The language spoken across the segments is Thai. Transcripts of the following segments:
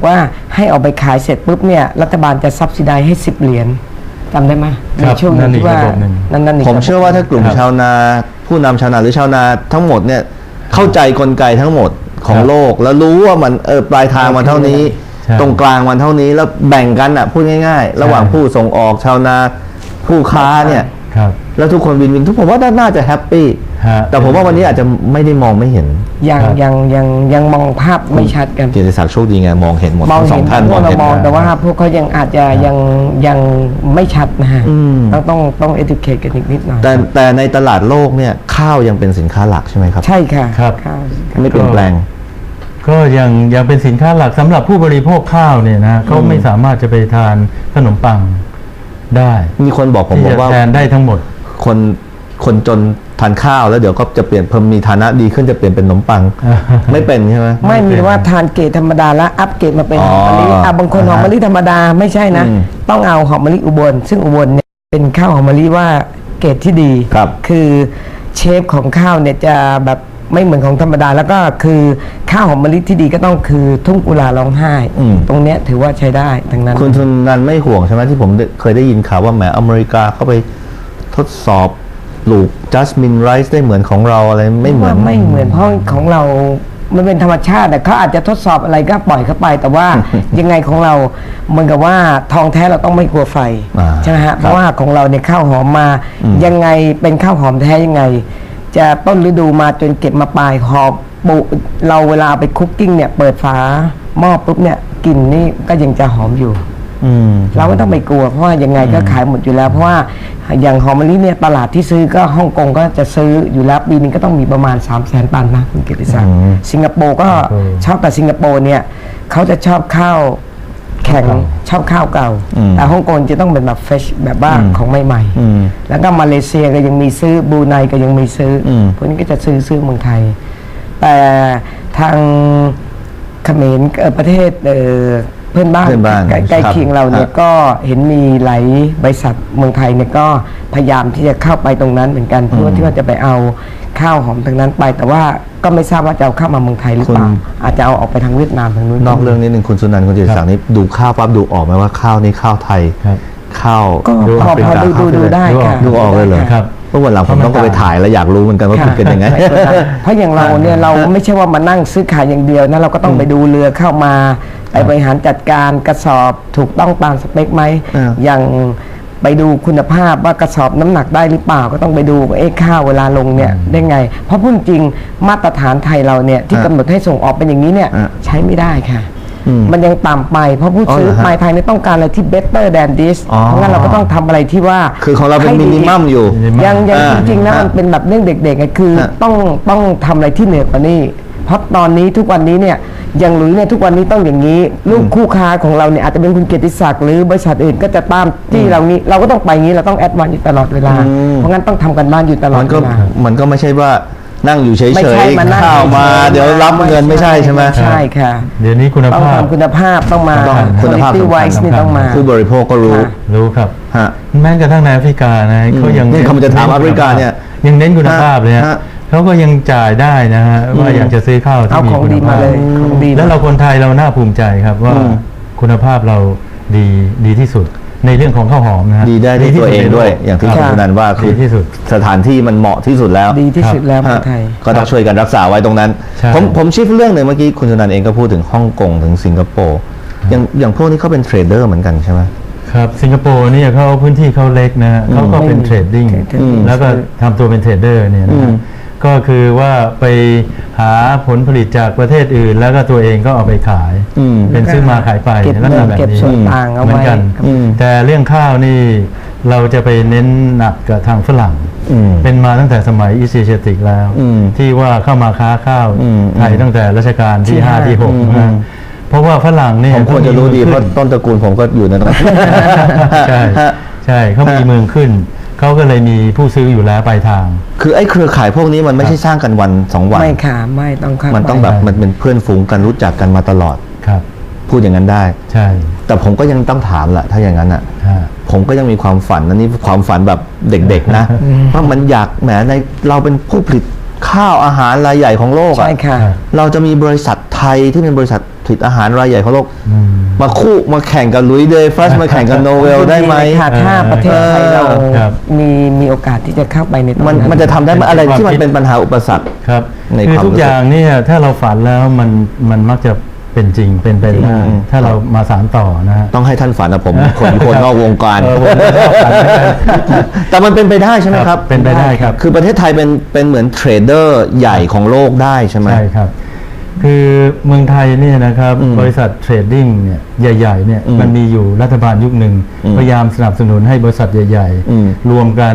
บอกว่าให้เอาไปขายเสร็จปุ๊บเนี่ยรัฐบาลจะซับซิไดให้ 10 เหรียญจำได้ไหมในครับช่วงหนึงนั่นอีกที่ว่าระบบหนึ่งนั่นนั่นอีกผมระบบเชื่อว่าถ้ากลุ่มครับชาวนาผู้นำชาวนาหรือชาวนาทั้งหมดเนี่ยเข้าใจกลไกทั้งหมดของครับโลก แล้วรู้ว่ามันเออปลายทางมันเท่านี้ใช่ตรงกลางมันเท่านี้แล้วแบ่งกันอะพูดง่าย ๆ ระหว่างใช่ผู้ส่งออกชาวนาผู้ค้าเนี่ยครับแล้วทุกคนวินวินทุกผมว่าน่าจะแฮปปี้ ฮะแต่ผมว่าวันนี้อาจจะไม่ได้มองไม่เห็น ยังครับยังยังยังมองภาพไม่ชัดกันเกียรติศักดิ์โชคดีไงมองเห็นหมดมองทั้งสอเห็งนท่านพมวอกงเราเห็นมองแต่ว่าพวกเขายังอาจจะยังยังไม่ชัดนะฮะอืมต้องต้องต้อง educate กันอีกนิดหน่อยแต่แต่ในตลาดโลกเนี่ยข้าวยังเป็นสินค้าหลักใช่ไหมครับ ใช่ค่ะครับครับไม่เปลี่ยนแปลง ก็ยังยังเป็นสินค้าหลักสำหรับผู้บริโภคข้าวเนี่ยนะเขาไม่สามารถจะไปทานขนมปังได้ มีคนบอกผมที่บอจะกว่าแทนได้ทั้งหมดคน คนจนทานข้าวแล้วเดี๋ยวก็จะเปลี่ยนเพิ่มมีฐานะดีขึ้นจะเปลี่ยนเป็นขนมปัง ไม่เป็นใช่ไหม ไม่มีเป็นว่าทานเกรดธรรมดาแล้วอัปเกรดมาเป็นอ๋หออมมะลิอะบางคนหอมมะลิธรรมดาไม่ใช่นะ อืมต้องเอาหอมมะลิอุบล ซึ่งอุบลเนี่ยเป็นข้าวหอมมะลิว่าเกรดที่ดีครับคือเชฟของข้าวเนี่ยจะแบบไม่เหมือนของธรรมดา แล้วก็คือข้าวหอมมะลิที่ดีก็ต้องคือทุ่งกุลาร้องไห้ อืม ตรงเนี้ยถือว่าใช้ได้ทั้งนั้น คุณทุนนันไม่ห่วงใช่ไหมที่ผมได้เคยได้ยินข่าวว่าแหมอเมริกาเข้าไปทดสอบป ลูกจัสมินไรซ์ได้เหมือนของเราอะไรไม่เหมือนว่าไม่เหมือนเพราะของเรา มันเป็นธรรมชาติแต่เขาอาจจะทดสอบอะไรก็ปล่อยเข้าไป แต่ว่ายังไงของเราเหมือนกับว่าทองแท้เราต้องไม่กลัวไฟอ่าใช่ไหมฮะเพราะว่าของเราเนี่ยข้าวหอมมา ยังไงเป็นข้าวหอมแท้ยังไง จะต้นฤดูมาจนเก็บมาปลายหอบปุเราเวลาไปคุกกิ้งเนี่ยเปิดฝาหม้อปุ๊บเนี่ยกลิ่นนี่ก็ยังจะหอมอยู่อืม เราไม่ต้องไปกลัวเพราะว่ายังไงก็ขายหมดอยู่แล้ว เพราะว่าอย่างหอมมะลิเนี่ยตลาดที่ซื้อก็ฮ่องกงก็จะซื้ออยู่แล้วปีนึงก็ต้องมีประมาณ 3 0 0แสนตันนะคุณกิติศักดิ์อืมสิงคโปร์ก็สิงคโปร์ชอบแต่สิงคโปร์เนี่ยเขาจะชอบข้าวแข็งชอบข้าวเก่าอืมแต่ฮ่องกงจะต้องเป็นแบบเฟชแบบว่าอืมของใหม่อืมๆแล้วก็มาเลเซียก็ยังมีซื้อบรูไนก็ยังมีซื้ออมพวกนี้ก็จะซื้อซื้อเมืองไทย แต่ทางเขมรเอ่อประเทศ เอ่อเพื่อนบ้านเพื่อนบ้านใกล้ใกล้ครับเคียงเราเนี่ยฮะ ก็เห็นมีหลายบริษัทเมืองไทยเนี่ยก็พยายามที่จะเข้าไปตรงนั้นเหมือนกันเพื่อที่ว่าจะไปเอาข้าวหอมทางนั้นไป แต่ว่าก็ไม่ทราบว่าจะเอาเข้ามาเมืองไทยหรือเปล่าคุณ อาจจะเอาออกไปทางเวียดนามทางนู้น นอกเรื่องนิดนึงคุณสุนันท์คุณเจริญศักดิ์นี่ดูข้าวปั๊บดูออกไหมว่าข้าวนี่ข้าวไทย ครับ ข้าวก็ดูพอแฟริพอกาดูดูดูได้ค่ะ ดูออกเลยเหรอ ครับ เมื่อวันหลังผมต้องไปถ่ายแล้วอยากรู้เหมือนกันว่าค่ะเป็นยังไงเพราะอย่างเราเนี่ยเราไม่ใช่ว่ามานั่งซื้อขายอย่างเดียวนะเราก็ต้องไปดูเรือเข้ามาไปบริหารจัดการกระสอบถูกต้องตามสเปคไหมอ่าอย่างไปดูคุณภาพว่ากระสอบน้ำหนักได้หรือเปล่าก็ต้องไปดูว่าเอ๊ะข้าวเวลาลงเนี่ยได้ไง เพราะพูดจริงมาตรฐานไทยเราเนี่ยที่อ่ากำหนดให้ส่งออกเป็นอย่างนี้เนี่ยอ่าใช้ไม่ได้ค่ะอื มมันยังต่ำไป เพราะผู้อ๋อซื้อเหรอฮะปลายทางเนี่ยต้องการอะไรที่ better than this อ๋อเพราะงั้นเราก็ต้องทำอะไรที่ว่า คือของเราเป็นให้มิดีนิมัมอยู่ minimum ยังยังอ่าจริงๆนะฮะมันเป็นแบบเรื่องเด็กๆไงคือฮะต้องต้องทำอะไรที่เหนือกว่านี้เพราะตอนนี้ทุกวันนี้เนี่ยอย่างหลุยเนี่ยทุกวันนี้ต้องอย่างนี้ลูกคู่ค้าของเราเนี่ยอาจจะเป็นคุณเกียรติศักดิ์หรือบริษัทอื่นก็จะตามที่เรานี้เราก็ต้องไปงี้เราต้องแอดวานซ์อยู่ตลอดเวลาอืมเพราะงั้นต้องทำกันบ้านอยู่ตลอดมันก็เวลามันก็ไม่ใช่ว่า นั่งอยู่เฉยไม่ใช่มานั่งๆข้าวมาฉๆเดี๋ยวรับเงินไม่ใช่ใช่ไหม ใช่ค่ะเดี๋ยวนี้คุณต้องภาพทำคุณภาพต้องมา ต้องคุณภาพ quality สำคัญ wise นี่ต้องมา ผู้บริโภคก็รู้ค่ะ รู้ครับ ฮะ แม้กระทั่งในแอฟริกานะเขายังนี่เขาจะถามแอฟริกาเนี่ยยังเน้นคุณภาพเลยฮะฮะ เขาก็ยังจ่ายได้นะฮะว่าอยากจะซื้อข้าวที่เอามีของคุณดีมาภาพเลยของดีแล้วเราคนไทยเราน่าภูมิใจครับว่าอืม คุณภาพเราดีดีที่สุด ในเรื่องของข้าวหอมนะฮะดีได้ด้วยตัวเองด้วย อย่างที่คคุรับณสุนันท์ว่าคือดีที่สุดสถานที่มันเหมาะที่สุดแล้ว ดีที่สุดแล้วเมืฮะองไทย ก็ต้องช่วยกันรักษาไว้ตรงนั้น ใช่ ผมผมชิฟเรื่องหนึ่งเมื่อกี้คุณสุนันท์เองก็พูดถึงฮ่องกงถึงสิงคโปร์อย่างอย่างพวกนี้เขาเป็นเทรดเดอร์เหมือนกันใช่ไหม ครับสิงคโปร์เนี่ยเขาพื้นที่เขาเล็กนะฮะเขาก็เป็นไม่มีเทรดดิ้งอืม แล้วก็ทำตัวเป็นเทรดเดอร์เนี่ยนะอืฮะม ก็คือว่าไปหาผลผลิตจากประเทศอื่น แล้วก็ตัวเองก็เอาไปขาย อืม เป็นซื้อมาขายไปเก็บลักษเงิณะนแบบเก็บนี้ส่วนต่างเอาเหมือไว้นกันอืม แต่เรื่องข้าวนี่เราจะไปเน้นหนักกับทางฝรั่ง อืม เป็นมาตั้งแต่สมัยอีสเชติกแล้ว อืมที่ว่าเข้ามาค้าข้าวอืมไทยตั้งแต่รัชกาลที่ ที่ห้าห้าที่หกอืมนะเพราะว่าฝรั่งเนี่ยผมควรจะรู้ดีขเพมีราะมือขึ้นต้นตระกูลผมก็อยู่ในตรงนั้น ใช่ฮะใช่เขามีเมืองขึ้น เขาก็เลยมีผู้ซื้ออยู่แล้วปลายทาง คือไอ้เครือข่ายพวกนี้มันไม่ใช่สร้างกันวันสองวันไม่ค่ะไม่ต้องเข้ามันต้องไปแบบมันเป็นเพื่อนฝูงกันรู้จักกันมาตลอดครับ พูดอย่างนั้นได้ ใช่ แต่ผมก็ยังต้องถามแหละถ้าอย่างนั้นอะฮะผมก็ยังมีความฝันนะนี่ความฝันแบบเด็กๆนะว่ามันอยากแหมในเราเป็นผู้ผลิตข้าวอาหารรายใหญ่ของโลกอะใช่ค่ะครับเราจะมีบริษัทไทยที่เป็นบริษัทผลิตอาหารรายใหญ่ของโลกอื มมาคู่มาแข่งกับลุยเดย์ฟัสมาแข่งกับโนเวลได้ไหมค่ะถ้าประเทศไทยเราครับมีมีโอกาสที่จะเข้าไปในตรงมันนั้นมันจะทำได้ไหมอะไรที่มันเป็นปัญหาอุปสรรค ครับในคือความทุกรู้สึก อย่างเนี่ยถ้าเราฝันแล้วมันมันมักจะเป็นจริงเป็นไปได้อืมถ้าเรามาสานต่อนะฮะ ต้องให้ท่านฝันนะผม คนคนนอกวงการ เออผมไม่ชอบฝันเหมือนกัน แต่มันเป็นไปได้ใช่ไหมครับ เป็นไปได้ครับ คือประเทศไทยเป็นเป็นเหมือนเทรดเดอร์ใหญ่ของโลกได้ใช่ไหม ใช่ครับ คือเมืองไทยเนี่ยนะครับอืมบริษัทเทรดดิ้งเนี่ยใหญ่ๆเนี่ยอืมมันมีอยู่รัฐบาลยุคหนึ่งอืมพยายามสนับสนุนให้บริษัทใหญ่อืมๆรวมกัน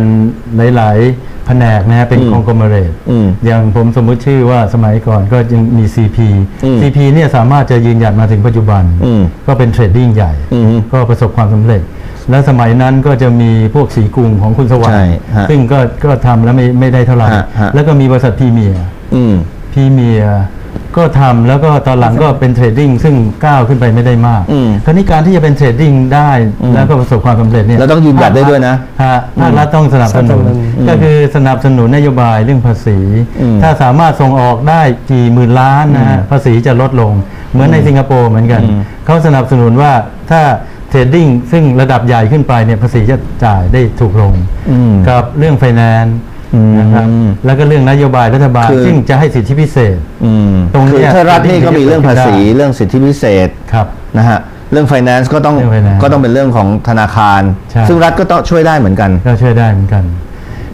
หลายๆแผนกนะฮะเป็นอืมคองโกมเรตอืมอย่างผมสมมุติชื่อว่าสมัยก่อนก็ยังมี CP อืม CP เนี่ยสามารถจะยืนหยัดมาถึงปัจจุบันอืมก็เป็นเทรดดิ้งใหญ่อืมก็ประสบความสำเร็จ และสมัยนั้นก็จะมีพวกสีกรุงของคุณสวัสใช่ดิ์ฮะซึ่งก็ก็ทำแล้วไม่ไม่ได้เท่าไหร่ฮะฮะแล้วก็มีบริษัทพรีเมียร์อืมพรีเมียร์ ก็ทำแล้วก็ตอนหลังก็เป็นเทรดดิ้งซึ่งก้าวขึ้นไปไม่ได้มากอืมคราวนี้การที่จะเป็นเทรดดิ้งได้อืมแล้วก็ประสบความสำเร็จเนี่ยแล้วต้องยืนหยัดได้ด้วยนะ ฮะภาครัฐต้องสนับสนุนสนับสนุน ก็คือสนับสนุนนโยบายเรื่องภาษี อืมถ้าสามารถส่งออกได้กี่หมื่นล้านนะฮะภาษีจะลดลง เหมือนในสิงคโปร์เหมือนกัน อืม เขาสนับสนุนว่าถ้าเทรดดิ้งซึ่งระดับใหญ่ขึ้นไปเนี่ยภาษีจะจ่ายได้ถูกลง อืม กับเรื่องไฟแนนซ์อืม นะครับแล้วก็เรื่องนโยบายรัฐบาลคือ ซึ่งจะให้สิทธิพิเศษอืมตรงเนี้คือยถ้ารัฐนี่ก็มีเรื่องภาษีได้เรื่องสิทธิพิเศษครับ นะฮะเรื่อง finance ก็ต้องเรื่อง finance ก็ต้องเป็นเรื่องของธนาคาร ใช่ ซึ่งรัฐก็ต้องช่วยได้เหมือนกัน ก็ช่วยได้เหมือนกัน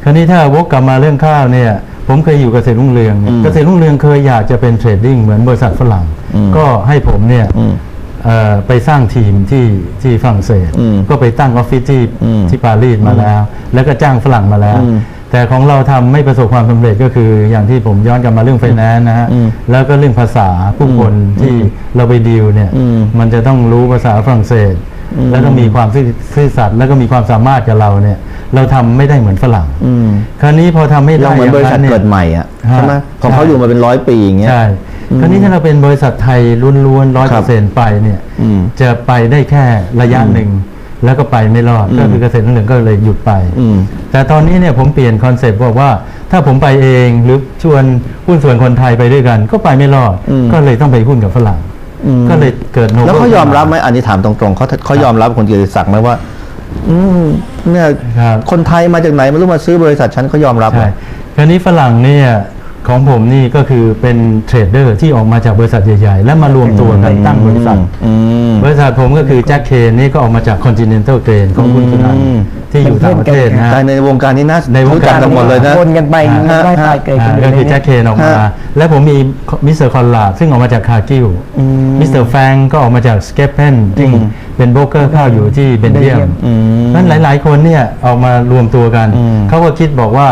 คราวนี้ถ้าวกกลับมาเรื่องข้าวเนี่ย ผมเคยอยู่เกษตรรุ่งเรืองเนี่ยอืมเกษตรรุ่งเรืองเคยอยากจะเป็นเทรดดิ้งเหมือนบริษัทฝรั่ง อืม ก็ให้ผมเนี่ย อืม เอ่อไปสร้างทีมที่ที่ฝรั่งเศส อืมก็ไปตั้งออฟฟิศที่อืมที่ปารีสมาแล้ว แล้วก็จ้างฝรั่งมาแล้ว อืม แต่ของเราทำไม่ประสบความสำเร็จก็คืออย่างที่ผมย้อนกลับมาเรื่องไฟแนนซ์นะฮะอืมแล้วก็เรื่องภาษาผู้คนที่เราไปดีลเนี่ยอืมมันจะต้องรู้ภาษาฝรั่งเศสอืมแล้วก็มีความซื่อซื่อสัตย์แล้วก็มีความสามารถกับเราเนี่ย เราทำไม่ได้เหมือนฝรั่งอืมคราวนี้พอทำไม่ได้เราเหมือนบริษัทย่างเกิดใหม่อะใช่ไหมฮะของเขาใช่อยู่มาเป็นร้อยปีอย่างเงี้ยใช่คราวนี้ถ้าเราเป็นบริษัทไทยล้วนๆร้อยครัเปอบร์เซ็นต์ไปเนี่ยอืมจะไปได้แค่ระยะหนึ่ง แล้วก็ไปไม่รอดอืมก็คือเกษตรเหลืองก็เลยหยุดไปอืมแต่ตอนนี้เนี่ยผมเปลี่ยนคอนเซปต์บอกว่า ถ้าผมไปเองหรือชวนหุ้นส่วนคนไทยไปด้วยกัน ก็ไปไม่รอดอืมก็เลยต้องไปหุ้นกับฝรั่งอืมก็เลยเกิดโนแล้วเขายอมรับไหมอันนี้ถามตรงๆเขาเขายอมรับคุณเกียรติศักดิ์ไหมว่าอืมเนี่ยครับคนไทยมาจากไหนไม่รู้มาซื้อบริษัทฉันเขายอมรับไหมใช่คราวนี้ฝรั่งเนี่ย ของผมนี่ก็คือเป็นเทรดเดอร์ที่ออกมาจากบริษัทใหญ่ ๆ แล้วมารวมตัวกันตั้งบริษัท อืม บริษัทผมก็คือแจ็คเคนนี่ก็ออกมาจาก Continental Grain ของคุณสุนันท์อืม ที่อยู่ต่างประเทศนะฮะ แต่ในวงการนี้น่าในวงรู้จักการกันหมดเลยนะ วนกันไปฮะได้ฮะตายเกิดอ่าขึ้นก็คือแจ็คเคนออกมา ฮะ และผมมีมิสเตอร์คอนลาดซึ่งออกมาจากคาร์กิลอืมมิสเตอร์แฟงก็ออกมาจากสเกปเพนซึ่งอืมเป็นโบรกเกอร์ข้าวอยู่ที่เบนเยียม อืม นั้นหลาย ๆ คนเนี่ยออกมารวมตัวกัน อืมเขาก็คิดบอกว่า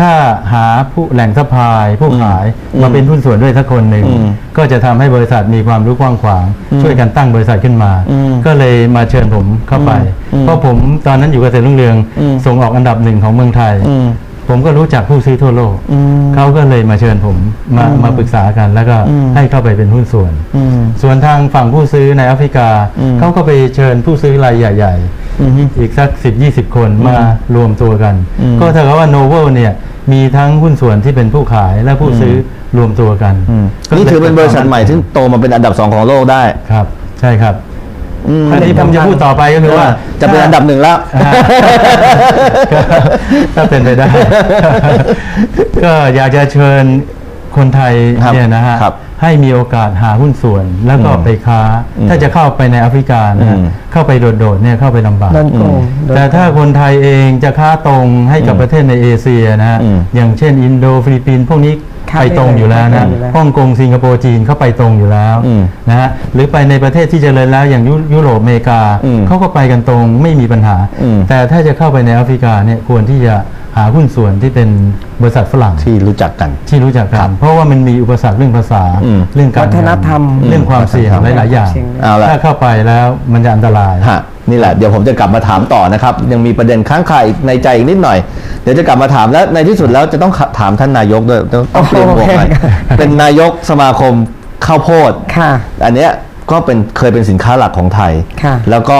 ถ้าหาผู้แหล่งซัพพลายผู้ขายอืมมาเป็นหุ้นส่วนด้วยสักคนหนึ่งอืมก็จะทำให้บริษัทมีความรู้กว้างขวางอืมช่วยกันตั้งบริษัทขึ้นมาอืมก็เลยมาเชิญผมเข้าไปอืมเพราะผมตอนนั้นอยู่เกษตรรุ่งเรืองอืมส่งออกอันดับหนึ่งของเมืองไทยอืมผมก็รู้จักผู้ซื้อทั่วโลกอืมเขาก็เลยมาเชิญผมมาอืมมาปรึกษากัน แล้วก็อืมให้เข้าไปเป็นหุ้นส่วนอืมส่วนทางฝั่งผู้ซื้อในแอฟริกาอืมเขาก็ไปเชิญผู้ซื้อรายใหญ่อืมๆอีกสัก10 20คนมารวมตัวกันอืมก็เท่ากับว่าโนเวลเนี่ย มีทั้งหุ้นส่วนที่เป็นผู้ขายและผู้ซื้อรวมตัวกันอืมก็ลยนี่ถือเป็นบริษัทใหม่ที่โตมาเป็นอันดับสองของโลกได้ครับ ใช่ครับอืมอันนี้ผมจะพูดต่อไปก็คือว่า จะเป็นอันดับหนึ่งแล้วอ่าถ้าเป็นไปได้ ก็อยากจะเชิญคนไทยครับเนี่ยนะฮะครับ ให้มีโอกาสหาหุ้นส่วนแล้วก็อืมไปค้าอืมถ้าจะเข้าไปในแอฟริกานะฮะอืมเข้าไปโดดๆเนี่ยเข้าไปลำบากโดนโกงโดนแต่ถ้าคนไทยเองจะค้าตรงให้กับอืมประเทศในเอเชียนะฮะอืมอย่างเช่น อินโดฟิลิปปินส์พวกนี้ค้าไปตรงอยู่แล้วได้นะเลยฮ่องกงสิงคโปร์จีนเข้าไปตรงอยู่แล้วอืมนะฮะหรือไปในประเทศที่เจริญแล้วอย่างยุยุโรปอเมริกาอืมเขาก็ไปกันตรงไม่มีปัญหาอืมแต่ถ้าจะเข้าไปในแอฟริกาเนี่ยควรที่จะ หาหุ้นส่วนที่เป็นบริษัทฝรั่งที่รู้จักกัน ที่รู้จักกัน เพราะว่ามันมีอุปสรรคเรื่องภาษาอืมเรื่องการวัฒนธรรมเรื่องความเสี่ยงอืมหลายๆอย่างเสี่ยงเอาละถ้าเข้าไปแล้วมันจะอันตรายฮะนี่แหละเดี๋ยวผมจะกลับมาถามต่อนะครับ ยังมีประเด็นค้างคาอีกในใจอีกนิดหน่อย เดี๋ยวจะกลับมาถามแล้วในที่สุดแล้วจะต้องถามท่านนายกด้วยต้องต้องเตรียมบวกหน่อยโอเคเป็นนายกสมาคมข้าวโพดค่ะอันเนี้ยก็เป็นเคยเป็นสินค้าหลักของไทยค่ะแล้วก็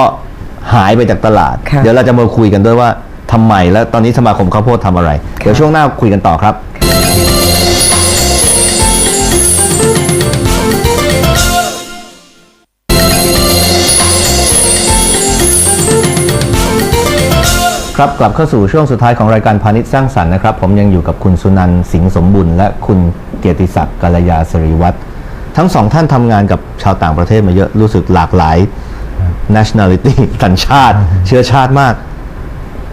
หายไปจากตลาดค่ะเดี๋ยวเราจะมาคุยกันด้วยว่า ทำไมและตอนนี้สมาคมข้าวโพดทำอะไร เดี๋ยวช่วงหน้าคุยกันต่อครับ ครับกลับเข้าสู่ช่วงสุดท้ายของรายการพาณิชย์สร้างสรรค์นะครับ ผมยังอยู่กับคุณสุนันท์สิงห์สมบุญและคุณเกียรติศักดิ์กัลยาสิริวัฒน์ทั้งสองท่านทำงานกับชาวต่างประเทศมาเยอะรู้สึกหลากหลาย nationality สัญชาติ เชื้อชาติมาก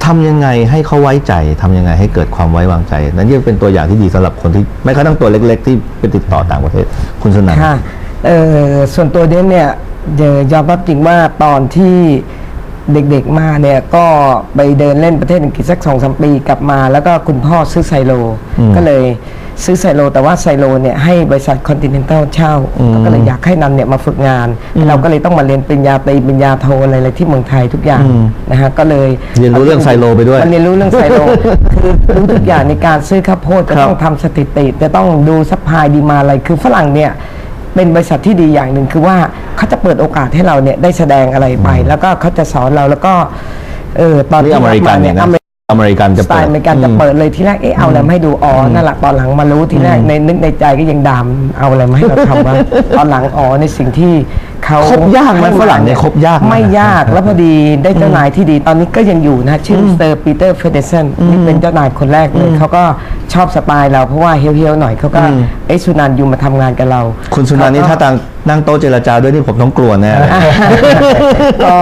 ทำยังไงให้เขาไว้ใจทำยังไงให้เกิดความไว้วางใจ นั่นยังเป็นตัวอย่างที่ดีสำหรับคนที่ไม่กระทั่งตัวเล็ก ๆ ที่ไปติดต่อต่างประเทศคุณสุนันท์ค่ะเอ่อส่วนตัวเนี้ยเนี่ยเดี๋ยวยอมรับจริงว่าตอนที่เด็กๆมาเนี่ยก็ไปเดินเล่นประเทศอังกฤษสักสองสามปีกลับมา แล้วก็คุณพ่อซื้อไซโลอืมก็เลย ซื้อไซโล แต่ว่าไซโลเนี่ยให้บริษัทคอนติเนนตัลเช่าอืมก็เลยอยากให้นันเนี่ยมาฝึกงาน เราก็เลยต้องมาเรียนปริญญาตรีปริญญาโทอะไรอะไรที่เมืองไทยทุกอย่างอืมนะฮะก็เลยเรียนรู้เรื่องไซโลไปด้วยมันเรียนรู้เรื่องไซโลคือรู้ทุกอย่างในการซื้อข้าวโพดจะครับต้องทำสถิติจะต้องดูซัพพลายดีมาอะไรคือฝรั่งเนี่ยเป็นบริษัทที่ดีอย่างหนึ่งคือว่าเขาจะเปิดโอกาสให้เราเนี่ยได้แสดงอะไรไป แล้วก็เขาจะสอนเราแล้วก็เออตอนนี่ที่อเมริกันาเนี่ยนะ อเมริอเมริกันจะสไตเปิด ล์อเมริกันจะเปิดเลยที่แรกเอ๊ะเอาอะไรมาให้ดูอ๋อนั่นแหละตอนหลังมารู้ทีแรกในนึกในใจก็ยังดามเอาอะไรมาให้เราทำวะ ตอนหลังอ๋อในสิ่งที่เขาคบยากไหมให้ฝรั่งเนี่ยคบยากไหมไม่ยากแล้วพอดีได้เจ้านายที่ดีตอนนี้ก็ยังอยู่นะชื่อเซอร์ปีเตอร์เฟเดเซนนี่เป็นเจ้านายคนแรกเลยเขาก็ชอบสไตล์เราเพราะว่าเฮี้ยวๆหน่อยเขาก็อืมเอ้ยสุนันท์อยู่มาทำงานกับเรา คุณสุนันท์นี่ถ้าตังนั่งโต๊ะเจรจาด้วยนี่ผมต้องกลัวแน่เลย ก็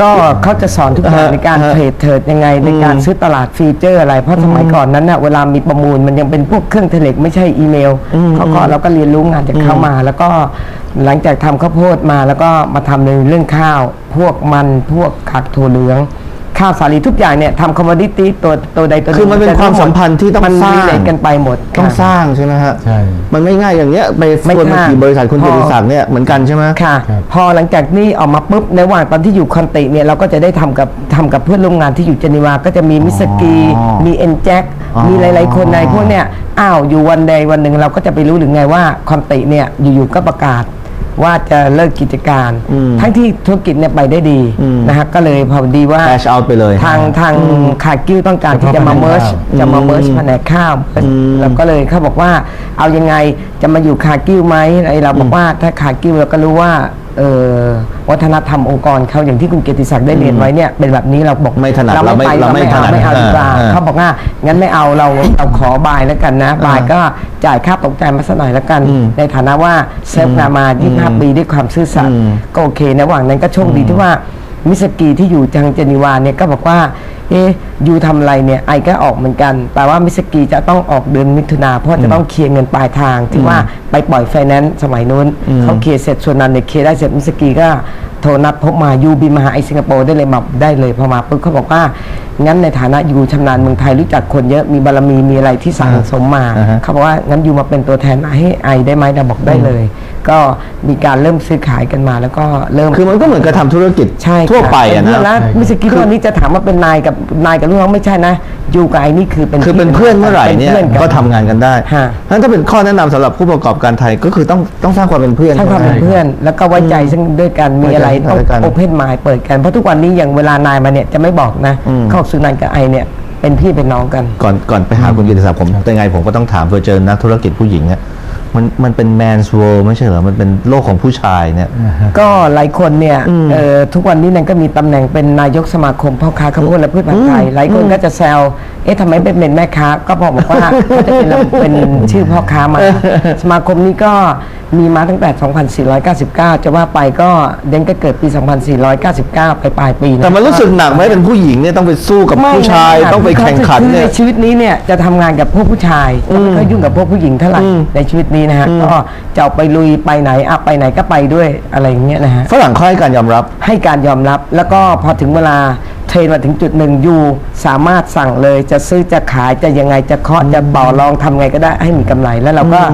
ก็เขาจะสอนทุกอย่างฮะในการฮะเทรดเทิดยังไงในการซื้อตลาดฟีเจอร์อะไร เพราะสมัยก่อนนั้นน่ะเวลามีประมูลมันยังเป็นพวกเครื่องเทเลกไม่ใช่อีเมลเขาก็เราก็เรียนรู้งานจากเขามา แล้วก็หลังจากทำข้าวโพดมาแล้วก็มาทำในเรื่องข้าว พวกมันพวกขักถั่วเหลือง ข้าวสาลีทุกอย่างเนี่ยทำคอมมอดิตี้ตัวตัวใดตัวหนึ่งคือมันเป็นความสัมพันธ์ที่ต้องมันสร้างรีเลทกันไปหมดต้องค่ะสร้างใช่ไหมฮะใช่ มันไม่ง่ายอย่างเงี้ยไปไม่ชวนมาง่าย กี่บริษัทคุณพอเกียรติศักดิ์เนี่ยเหมือนกันใช่ไหม ค่ะ ครับพอหลังจากนี้ออกมาปุ๊บในระหว่างตอนที่อยู่คอนติเนี่ยเราก็จะได้ทำกับทำกับเพื่อนร่วมงานที่อยู่เจนีวา ก็จะมีมิสกี อ๋อมีเอ็นแจ็คอ๋อมีหลาย ๆ คนในพวกเนี่ยอ้าวอยู่วันใดวันหนึ่งเราก็จะไปรู้หรือไงว่าคอนติเนี่ยอยู่ๆก็ประกาศ ว่าจะเลิกกิจการ อืมทั้งที่ธุรกิจเนี่ยไปได้ดีอืม นะฮะก็เลยพอดีว่าแ a ชเอาไปเลย ทางทางคากิ้วต้องการที่จะมาเฉพาะเมิร์ชแผนกข้าวจะมาเมิร์ชอืมแผนกข้าวอืมแล้วก็เลยเขาบอกว่าเอายังไงจะมาอยู่คากิ้วไหมไอเราบอกว่าถ้าคากิ้วเราก็รู้ว่าเออวัฒนธรรมองค์กรเขาอย่างที่คุณเกียรติศักดิ์ได้เรียนไว้เนี่ยเป็นแบบนี้เราบอกไม่ถนัดเราไม่ไปเราเราไม่ไม่เอาถนัดไม่เอาดีกว่าอ่าเขาบอกว่างั้นไม่เอาเราเราขอบายแล้วกันนะบายก็จ่ายค่าตกใจมาสักหน่อยแล้วกัน อืมในฐานะว่าเซฟงานมา25ปีด้วยความซื่อสัตย์อืมก็โอเคในระหว่างนั้นก็โชคดีที่ว่ามิสกีที่อยู่ทางเจนีวาเนี่ยก็บอกว่า เอ๊ะยูทำอะไรเนี่ยไอก็ออกเหมือนกันแต่ว่ามิสกีจะต้องออกเดือนมิถุนาเพราะจะต้องเคลียร์เงินปลายทางที่ว่าไปปล่อยไฟแนนซ์สมัยนู้นอืมเขาเคลียร์เสร็จส่วนนั้นเนี่ยเคลียร์ได้เสร็จมิสกีก็โทรนัดพบมายูบินมาหาไอสิงคโปร์ได้เลยมาได้เลยพอมาปุ๊บเขาบอกว่างั้นในฐานะยูชำนาญเมืองไทยรู้จักคนเยอะมีบารมีมีอะไรที่สั่งสมมาอ่าฮะเขาบอกว่างั้นยูมาเป็นตัวแทนให้ไอได้ไหมเราบอกได้เลย ก็มีการเริ่มซื้อขายกันมาแล้วก็เริ่มคือมันก็เหมือนกับทำธุรกิจใช่ทั่วไปอะเป็นะเพื่แล้วมิสกี้ทุกวันนี้จะถามว่าเป็นนายกับนายกับลูกน้องไม่ใช่นะอยู่กับไอ้นี่คือเป็นคือเป็นเพื่อนเมื่อไหร่เนี่ยป็พื่อก็ทำงานกันได้ฮะเพราะฉะนั้นถ้าเป็นข้อแนะนำสำหรับผู้ประกอบการไทยก็คือต้องต้องสร้างความเป็นเพื่อน ใช่ความเป็นเพื่อน แล้วก็ไว้ใจซึ่งด้วยกันมีอะไรไว้ใจต้องซึ่งกันโอเพนมายเปิดกัน เพราะทุกวันนี้อย่างเวลานายมาเนี่ยจะไม่บอกนะอืม เขาบอกสุนันท์กับไอเนี่ยเป็นพี่เป็นน้องกัน ก่อนก่อนไปหาคุณกิติศักดิ์ผมแต่ไงผมก็ต้องถามเพื่อเจอนักธุรกิจผู้หญิงเนี่ย มันมันเป็นแมนส์เวิลด์ไม่ใช่เหรอ มันเป็นโลกของผู้ชายเนี่ย ก็หลายคนเนี่ยอืมเอ่อทุกวันนี้นั่นก็มีตำแหน่งเป็นนายกสมาคมพ่อค้าข้าวโพดและพืชผักไทย หลายคนก็จะแซวเอ๊ะทำไมไม่เป็นแม่ค้า ก็บอกบอกว่าเขาจะเป็นเป็นชื่อพ่อค้ามา สมาคมนี้ก็มีมาตั้งแต่ 2499 จะว่าไปก็เดนก็เกิดปี 2499 ไปปลายปีะแต่มันรู้สึกหนักไหมเป็นผู้หญิงเนี่ยต้องไปสู้กับไม่ผู้ชายไม่ต้องไปแข่งขันคือเนี่ย ในชีวิตนี้เนี่ยจะทำงานกับพวกผู้ชายจะไม่ค่อยยุ่งกับพวกผู้หญิงเท่าไหร่อืมในชีวิตนี้นะฮะก็จะเอาไปลุยไปไหนอะไปไหนก็ไปด้วยอะไรอย่างเงี้ยนะฮะ ฝรั่งเขาให้การยอมรับ ให้การยอมรับแล้วก็พอถึงเวลา เทรนมาถึงจุดหนึ่งอยู่สามารถสั่งเลยจะซื้อจะขายจะยังไงจะเคาะจะต่อรองทำไงก็ได้ให้มีกำไรแล้วเราก็จะ